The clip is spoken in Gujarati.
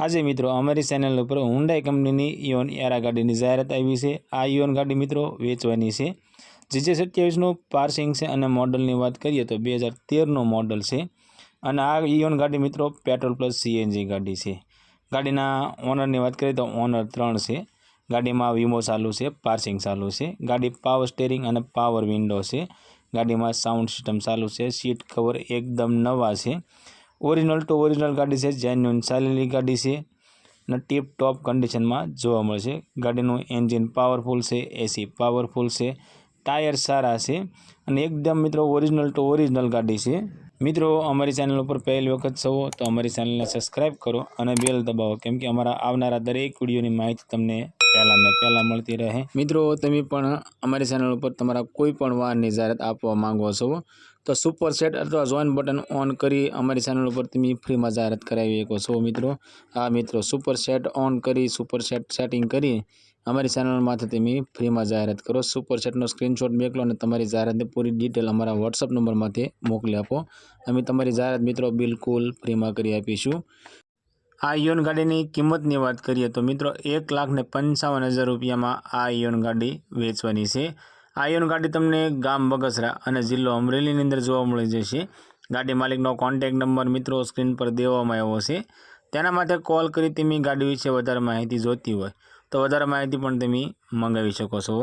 આજે મિત્રો અમારી ચેનલ ઉપર હુન્ડાઈ કંપનીની ઇયોન એરા ગાડીની જાહેરાત આવી છે. આ ઇયોન ગાડી મિત્રો વેચવાની છે. જીજે સત્યાવીસનું પાર્સિંગ છે અને મોડલની વાત કરીએ તો બે હજાર તેરનું મોડલ છે અને આ ઇયોન ગાડી મિત્રો પેટ્રોલ પ્લસ સીએનજી ગાડી છે. ગાડીના ઓનરની વાત કરીએ તો ઓનર ત્રણ છે. ગાડીમાં વીમો ચાલુ છે પાર્સિંગ ચાલુ છે. ગાડી પાવર સ્ટેરિંગ અને પાવર વિન્ડો છે. ગાડીમાં સાઉન્ડ સિસ્ટમ ચાલુ છે. સીટ કવર એકદમ નવા છે. ઓરિજિનલ ટુ ઓરિજિનલ ગાડી છે જેન્યુન ચાલેલી ગાડી છે અને ટીપ ટોપ કન્ડિશનમાં જોવા મળશે. ગાડીનું એન્જિન પાવરફુલ છે એસી પાવરફુલ છે ટાયર સારા છે અને એકદમ મિત્રો ઓરિજિનલ ટુ ઓરિજિનલ ગાડી છે. મિત્રો, અમારી ચેનલ ઉપર પહેલી વખત છો તો અમારી ચેનલને સબસ્ક્રાઈબ કરો અને બેલ દબાવો કેમ કે અમારા આવનારા દરેક વિડીયોની માહિતી તમને પહેલાં ને પહેલાં મળતી રહે. મિત્રો, તમે પણ અમારી ચેનલ ઉપર તમારા કોઈ પણ વાહનની જાહેરાત આપવા માંગો છો, તો સુપર સેટ અથવા જોઈન બટન ઓન કરી અમારી ચેનલ ઉપર તમે ફ્રીમાં જાહેરાત કરાવી શકો છો, મિત્રો. આ મિત્રો સુપર સેટ ઓન કરી સુપર સેટ સેટિંગ કરી અમારી ચેનલમાંથી તમે ફ્રીમાં જાહેરાત કરો. સુપર સેટનો સ્ક્રીનશોટ મેકલો અને તમારી જાહેરાતની પૂરી ડિટેલ અમારા વોટ્સઅપ નંબરમાંથી મોકલી આપો. અમે તમારી જાહેરાત મિત્રો બિલકુલ ફ્રીમાં કરી આપીશું. આ ઇયોન ગાડીની કિંમતની વાત કરીએ તો મિત્રો એક લાખ ને પંચાવન હજાર રૂપિયામાં આ ઇયોન ગાડી વેચવાની છે. આ ઇયોન ગાડી તમને ગામ બગસરા અને જિલ્લો અમરેલીની અંદર જોવા મળી જશે. ગાડી માલિકનો કોન્ટેક નંબર મિત્રો સ્ક્રીન પર દેવામાં આવ્યો છે. તેના માટે કોલ કરી તમે ગાડી વિશે વધારે માહિતી જોતી હોય તો વધારે માહિતી પણ તમે મંગાવી શકો છો.